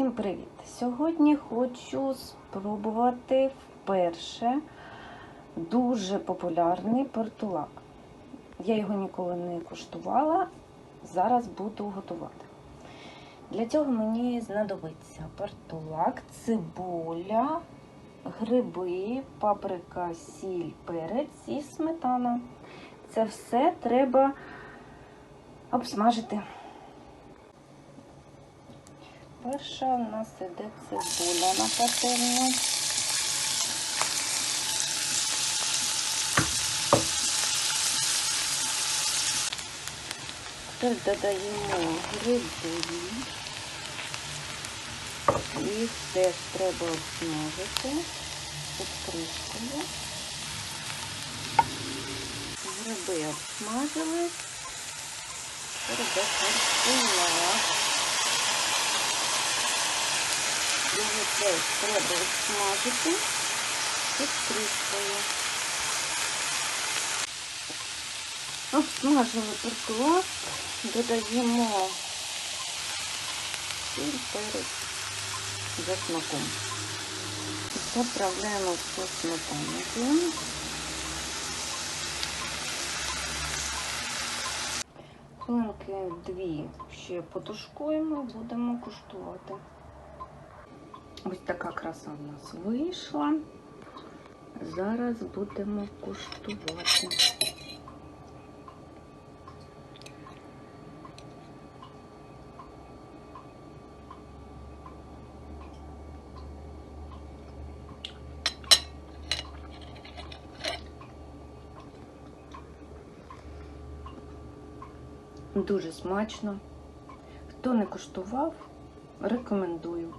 Всім привіт! Сьогодні хочу спробувати вперше дуже популярний портулак. Я його ніколи не куштувала, зараз буду готувати. Для цього мені знадобиться портулак, цибуля, гриби, паприка, сіль, перець і сметана. Це все треба обсмажити. Перша у нас іде цибуля на пательню. Тепер додаємо гриби. Їх теж треба обсмажити під кришкою. Гриби обсмажились. Тепер Його теж треба обсмажити під кришкою. Обсмажили перклад, додаємо сіль, перець за смаком. Заправляємо все сметаною. Хвилинки дві ще потушкуємо, будемо куштувати. Ось така краса в нас вийшла. Зараз будемо куштувати. Дуже смачно. Хто не куштував, рекомендую.